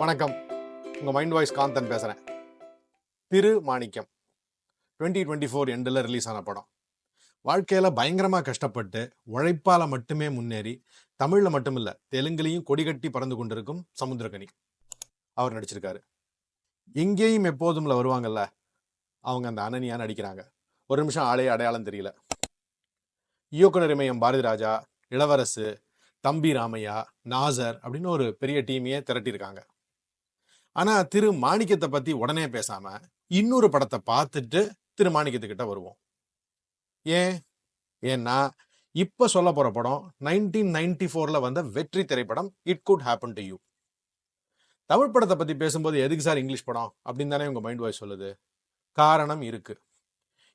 வணக்கம். உங்கள் mind voice Kanthan பேசுகிறேன் Thiru Manickam twenty twenty four எண்டில் ரிலீஸ் ஆன படம். வாழ்க்கையில் பயங்கரமாக கஷ்டப்பட்டு உழைப்பால் மட்டுமே முன்னேறி தமிழில் மட்டும் இல்லை தெலுங்குலையும் கொடிகட்டி பறந்து கொண்டிருக்கும் சமுத்திரகனி அவர் நடிச்சிருக்காரு. எங்கேயும் எப்போதும்ல வருவாங்கல்ல அவங்க அந்த அனனியா நடிக்கிறாங்க. ஒரு நிமிஷம் ஆளே அடையாளம் தெரியல. இயக்குனர் இமயம் பாரதி ராஜா இளவரசு தம்பி ராமையா நாசர் அப்படின்னு ஒரு பெரிய டீமையே திரட்டியிருக்காங்க. ஆனா திரு மாணிக்கத்தை பத்தி உடனே பேசாம இன்னொரு படத்தை பார்த்துட்டு திரு மாணிக்கத்துக்கிட்ட வருவோம். ஏன்? ஏன்னா இப்ப சொல்ல போற படம் நைன்டீன் நைன்டி ஃபோர்ல வந்த வெற்றி திரைப்படம் it could happen to you Tamil படத்தை பத்தி பேசும்போது எதுக்கு சார் இங்கிலீஷ் படம்? அப்படின்னு தானே உங்க மைண்ட் வாய்ஸ் சொல்லுது. காரணம் இருக்கு.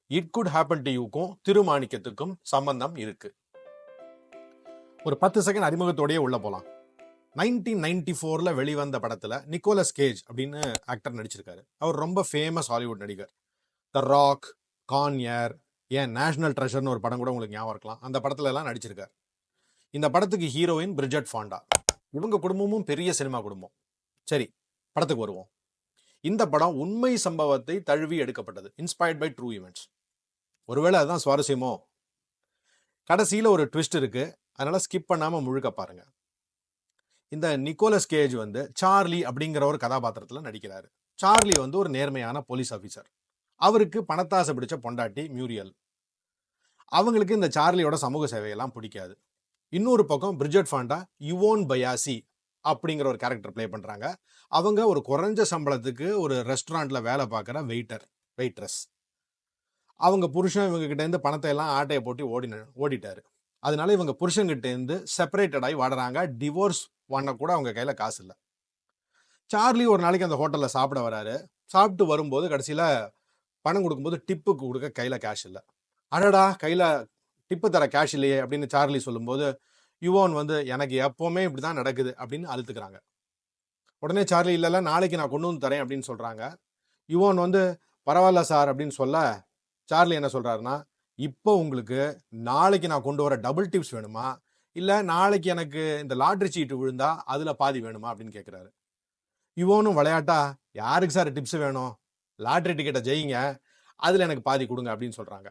இட் குட் ஹேப்பன் டு யூக்கும் திருமாணிக்கத்துக்கும் சம்பந்தம் இருக்கு. ஒரு பத்து செகண்ட் அறிமுகத்தோடயே உள்ள போலாம். நைன்டீன் நைன்டி ஃபோரில் வெளிவந்த படத்தில் நிக்கோலஸ் கேஜ் அப்படின்னு ஆக்டர் நடிச்சிருக்காரு. அவர் ரொம்ப ஃபேமஸ் ஹாலிவுட் நடிகர். த ராக் கான்யர் ஏன் நேஷனல் ட்ரெஷர்னு ஒரு படம் கூட உங்களுக்கு ஞாபகம் இருக்கலாம். அந்த படத்துல எல்லாம் நடிச்சிருக்காரு. இந்த படத்துக்கு ஹீரோயின் பிரிஜட் ஃபாண்டா. இவங்க குடும்பமும் பெரிய சினிமா குடும்பம். சரி படத்துக்கு வருவோம். இந்த படம் உண்மை சம்பவத்தை தழுவி எடுக்கப்பட்டது. இன்ஸ்பயர்ட் பை ட்ரூ ஈவெண்ட்ஸ் ஒருவேளை அதுதான் சுவாரஸ்யமோ? கடைசியில் ஒரு ட்விஸ்ட் இருக்கு. அதனால ஸ்கிப் பண்ணாமல் முழுக்க பாருங்கள் இந்த நிக்கோலஸ் கேஜ் வந்து சார்லி அப்படிங்கிற ஒரு கதாபாத்திரத்தில் நடிக்கிறாரு. சார்லி வந்து ஒரு நேர்மையான போலீஸ் ஆஃபீஸர் அவருக்கு பணத்தாசை பிடிச்ச பொண்டாட்டி மியூரியல். அவங்களுக்கு இந்த சார்லியோட சமூக சேவையெல்லாம் பிடிக்காது. இன்னொரு பக்கம் பிரிஜட் ஃபாண்டா யுவோன் பயாசி அப்படிங்கிற ஒரு கேரக்டர் ப்ளே பண்ணுறாங்க அவங்க ஒரு குறைஞ்ச சம்பளத்துக்கு ஒரு ரெஸ்டாரண்ட்டில் வேலை பார்க்குற வெயிட்டர் வெயிட்ரஸ் அவங்க புருஷன் இவங்க பணத்தை எல்லாம் ஆட்டையை போட்டு ஓடின ஓடிட்டாரு. அதனால இவங்க புருஷன்கிட்ட இருந்து செப்பரேட்டட் ஆகி வாடுறாங்க. டிவோர்ஸ் பண்ண கூட அவங்க கையில் காசு இல்லை. சார்லி ஒரு நாளைக்கு அந்த ஹோட்டலில் சாப்பிட வராரு. சாப்பிட்டு வரும்போது கடைசியில் பணம் கொடுக்கும்போது டிப்புக்கு கொடுக்க கையில் கேஷ் இல்லை. அடடா கையில் டிப்பு தர கேஷ் இல்லையே அப்படின்னு சார்லி சொல்லும்போது யுவோன் வந்து எனக்கு எப்போவுமே இப்படி தான் நடக்குது அப்படின்னு அழுத்துக்கிறாங்க. உடனே சார்லி இல்லைல்ல நாளைக்கு நான் கொண்டு வந்து தரேன் அப்படின்னு சொல்கிறாங்க யுவோன் வந்து பரவாயில்ல சார் அப்படின்னு சொல்ல சார்லி என்ன சொல்கிறாருன்னா இப்போ உங்களுக்கு நாளைக்கு நான் கொண்டு வர டபுள் டிப்ஸ் வேணுமா? இல்லை நாளைக்கு எனக்கு இந்த லாட்ரி சீட்டு விழுந்தா அதில் பாதி வேணுமா? அப்படின்னு கேட்குறாரு இவனும் விளையாட்டா யாருக்கு சார் டிப்ஸ் வேணும்? லாட்ரி டிக்கெட்டை ஜெயிங்க. அதில் எனக்கு பாதி கொடுங்க அப்படின்னு சொல்கிறாங்க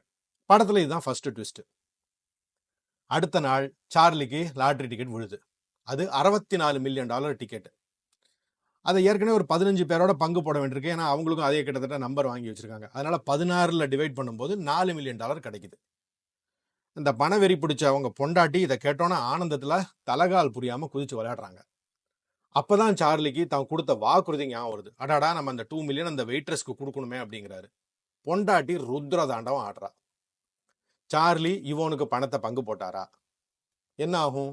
படத்தில் இதுதான் ஃபர்ஸ்ட் ட்விஸ்ட் அடுத்த நாள் சார்லிக்கு லாட்ரி டிக்கெட் விழுது. அது அறுபத்தி நாலு மில்லியன் டாலர் டிக்கெட் அதை ஏற்கனவே ஒரு பதினஞ்சு பேரோட பங்கு போட வேண்டியிருக்கு. ஏன்னா அவங்களுக்கும் அதே கிட்டத்தட்ட நம்பர் வாங்கி வச்சிருக்காங்க. அதனால பதினாறில் டிவைட் பண்ணும்போது நாலு மில்லியன் டாலர் கிடைக்குது. இந்த பணவெறி பிடிச்ச அவங்க பொண்டாட்டி இதை கேட்டோன்னா ஆனந்தத்தில் தலகால் புரியாமல் குதிச்சு விளையாடுறாங்க. அப்போ தான் சார்லிக்கு தான் கொடுத்த வாக்குறுதி ஞாபகம் வருது. அடாடா நம்ம அந்த டூ மில்லியன் அந்த வெயிட்ரஸ்க்கு கொடுக்கணுமே அப்படிங்கிறாரு. பொண்டாட்டி ருத்ர தாண்டவம் ஆடுறா. சார்லி இவனுக்கு பணத்தை பங்கு போட்டாரா? என்ன ஆகும்?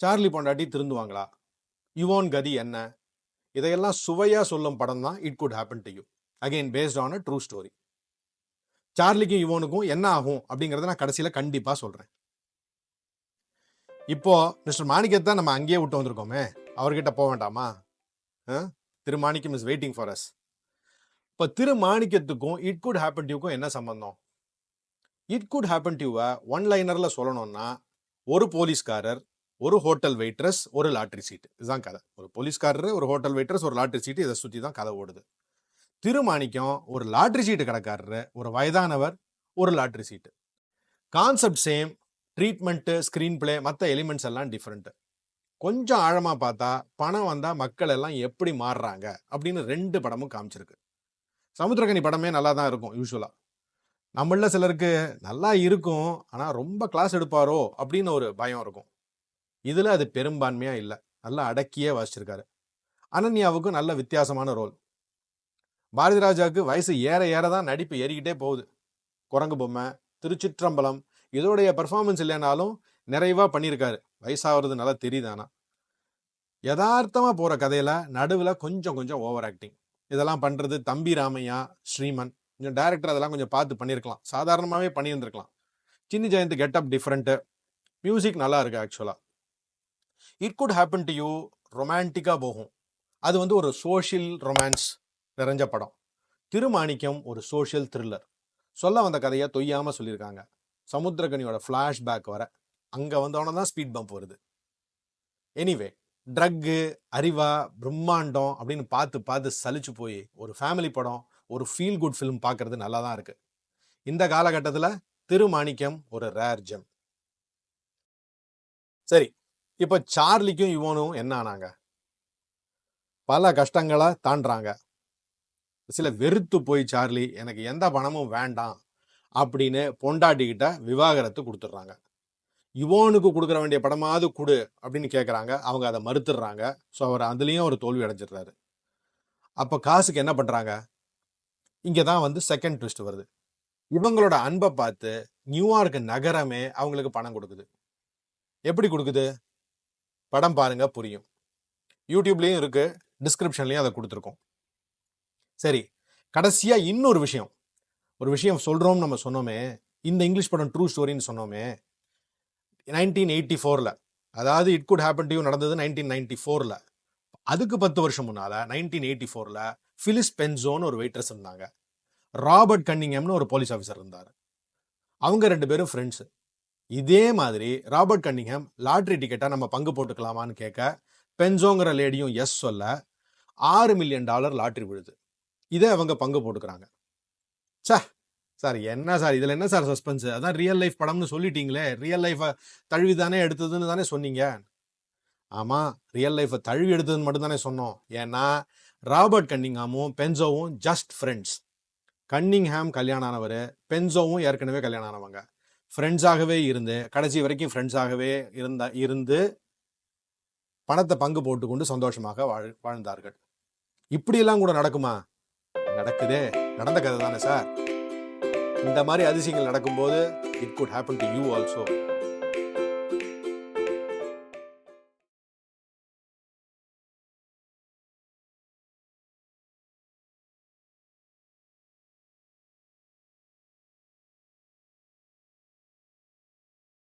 சார்லி பொண்டாட்டி திருந்துவாங்களா? இவோன் கதி என்ன? இதையெல்லாம் சுவையா சொல்லும் படம் தான் it could happen to you again based on a true story சார்லிக்கும் இவனுக்கும் என்ன ஆகும் அப்படிங்கறத நான் கடைசியில கண்டிப்பா சொல்றேன். இப்போ மிஸ்டர் மாணிக்கத்தை நம்ம அங்கேயே விட்டு வந்திருக்கோமே. அவர்கிட்ட போக வேண்டாமா? Thiru Manickam is waiting for us இப்போ திரு மாணிக்கத்துக்கும் இட் குட் ஹேப்பன் டியூக்கும் என்ன சம்பந்தம்? இட் குட் ஹேப்பன் டியூவை ஒன் லைனரில் சொல்லணும்னா ஒரு போலீஸ்காரர் ஒரு ஹோட்டல் வெயிட்ரஸ் ஒரு லாட்ரி சீட்டு இதுதான் கதை. ஒரு போலீஸ்காரரு ஒரு ஹோட்டல் வெயிட்ரஸ் ஒரு லாட்ரி சீட்டு இதை சுற்றி தான் கதை ஓடுது. திருமாணிக்கம் ஒரு லாட்ரி சீட்டு கடைக்காரரு ஒரு வயதானவர் ஒரு லாட்ரி சீட்டு. Concept same treatment screenplay மற்ற எலிமெண்ட்ஸ் எல்லாம் டிஃப்ரெண்ட்டு. கொஞ்சம் ஆழமாக பார்த்தா பணம் வந்தால் மக்கள் எல்லாம் எப்படி மாறுறாங்க அப்படின்னு ரெண்டு படமும் காமிச்சிருக்கு. சமுத்திரகனி படமே நல்லா தான் இருக்கும் யூஸ்வலாக நம்மள சிலருக்கு நல்லா இருக்கும் ஆனால் ரொம்ப கிளாஸ் எடுப்பாரோ அப்படின்னு ஒரு பயம் இருக்கும். இதில் அது பெரும்பான்மையாக இல்லை. நல்லா அடக்கியே வாசிச்சிருக்காரு அனன்யாவுக்கும் நல்ல வித்தியாசமான ரோல். பாரதி ராஜாவுக்கு வயசு ஏற ஏற தான் நடிப்பு ஏறிக்கிட்டே போகுது. குரங்கு பொம்மை திருச்சிற்றம்பலம் இதோடைய பர்ஃபார்மன்ஸ் இல்லைனாலும் நிறைவாக பண்ணியிருக்காரு வயசாகிறது நல்லா தெரியுதானா யதார்த்தமாக போகிற கதையில் நடுவில் கொஞ்சம் கொஞ்சம் ஓவர் ஆக்டிங் இதெல்லாம் பண்ணுறது தம்பி ராமையா ஸ்ரீமன். கொஞ்சம் டேரக்டர் அதெல்லாம் கொஞ்சம் பார்த்து பண்ணியிருக்கலாம் சாதாரணமாகவே பண்ணியிருந்திருக்கலாம். சின்ன ஜெயந்த் கெட்டப் டிஃப்ரெண்ட்டு மியூசிக் நல்லா இருக்கு ஆக்சுவலாக it could happen to you ரொமான்டிக்காக போகும். அது வந்து ஒரு சோஷியல் ரொமான்ஸ் நிறைஞ்ச படம். திருமாணிக்கம் ஒரு சோஷியல் த்ரில்லர் சொல்ல வந்த கதையை தொய்யாமல் சொல்லியிருக்காங்க. சமுத்திரகனியோட ஃப்ளாஷ்பேக் வர அங்கே வந்தவன தான் ஸ்பீட் பம்ப் வருது. எனிவே ட்ரக்கு அறிவா பிரம்மாண்டம் அப்படின்னு பார்த்து பார்த்து சலிச்சு போய் ஒரு ஃபேமிலி படம் ஒரு ஃபீல் குட் ஃபிலிம் பார்க்கறது நல்லா தான் இருக்கு. இந்த காலகட்டத்தில் திருமாணிக்கம் ஒரு ரேர் ஜெம் சரி இப்போ சார்லிக்கும் இவனும் என்ன ஆனாங்க? பல கஷ்டங்களை தாண்டுறாங்க. சில வெறுத்து போய் சார்லி எனக்கு எந்த பணமும் வேண்டாம் அப்படின்னு பொண்டாட்டிக்கிட்ட விவாகரத்து கொடுத்துட்றாங்க. யுவோனுக்கு கொடுக்குற வேண்டிய படமாவது கொடு அப்படின்னு கேட்குறாங்க அவங்க அதை மறுத்துடுறாங்க. ஸோ அவர் அதுலேயும் ஒரு தோல்வி அடைஞ்சிடுறாரு. அப்போ காசுக்கு என்ன பண்ணுறாங்க இங்கே தான் வந்து செகண்ட் ட்விஸ்ட் வருது. இவங்களோட அன்பை பார்த்து நியூயார்க் நகரமே அவங்களுக்கு பணம் கொடுக்குது. எப்படி கொடுக்குது? படம் பாருங்க புரியும். யூடியூப்லேயும் இருக்கு டிஸ்கிரிப்ஷன்லேயும் அதை கொடுத்துருக்கோம். சரி கடைசியாக இன்னொரு விஷயம். ஒரு விஷயம் சொல்கிறோம் நம்ம சொன்னோமே இந்த இங்கிலீஷ் படம் ட்ரூ ஸ்டோரின்னு சொன்னோமே நைன்டீன் எயிட்டி ஃபோரில் அதாவது it could happen to you நடந்தது நைன்டீன் நைன்டி ஃபோரில் அதுக்கு பத்து வருஷம் முன்னால் நைன்டீன் எயிட்டி ஃபோரில் ஃபிலிஸ் பென்சோன்னு ஒரு வெயிட்ரஸ் இருந்தாங்க. ராபர்ட் கன்னிங்ஹம்னு ஒரு போலீஸ் ஆஃபீஸர் இருந்தார். அவங்க ரெண்டு பேரும் ஃப்ரெண்ட்ஸு இதே மாதிரி ராபர்ட் கன்னிங்ஹம் லாட்ரி டிக்கெட்டை நம்ம பங்கு போட்டுக்கலாமான்னு கேட்க பென்சோங்கிற லேடியும் எஸ் சொல்ல ஆறு மில்லியன் டாலர் லாட்ரி விழுது. இதை அவங்க பங்கு போட்டுக்கிறாங்க. சார் சார் என்ன சார்? இதில் என்ன சார் சஸ்பென்ஸ் அதான் ரியல் லைஃப் படம்னு சொல்லிட்டீங்களே. ரியல் லைஃபை தழுவி தானே எடுத்ததுன்னு தானே சொன்னீங்க. ஆமாம் ரியல் லைஃப்பை தழுவி எடுத்ததுன்னு மட்டும் தானே சொன்னோம். ஏன்னா ராபர்ட் கன்னிங்ஹாமும் பென்சோவும் ஜஸ்ட் ஃப்ரெண்ட்ஸ் கன்னிங்ஹாம் கல்யாணம் ஆனவர் பென்சோவும் ஏற்கனவே கல்யாணம் ஆனவங்க. ஃப்ரெண்ட்ஸாகவே இருந்து கடைசி வரைக்கும் ஃப்ரெண்ட்ஸாகவே இருந்த இருந்து பணத்தை பங்கு போட்டுக்கொண்டு சந்தோஷமாக வாழ் வாழ்ந்தார்கள். இப்படியெல்லாம் கூட நடக்குமா? நடக்குதே. நடந்த கதை தானே சார். இந்த மாதிரி அதிசயங்கள் நடக்கும்போது it could happen to you also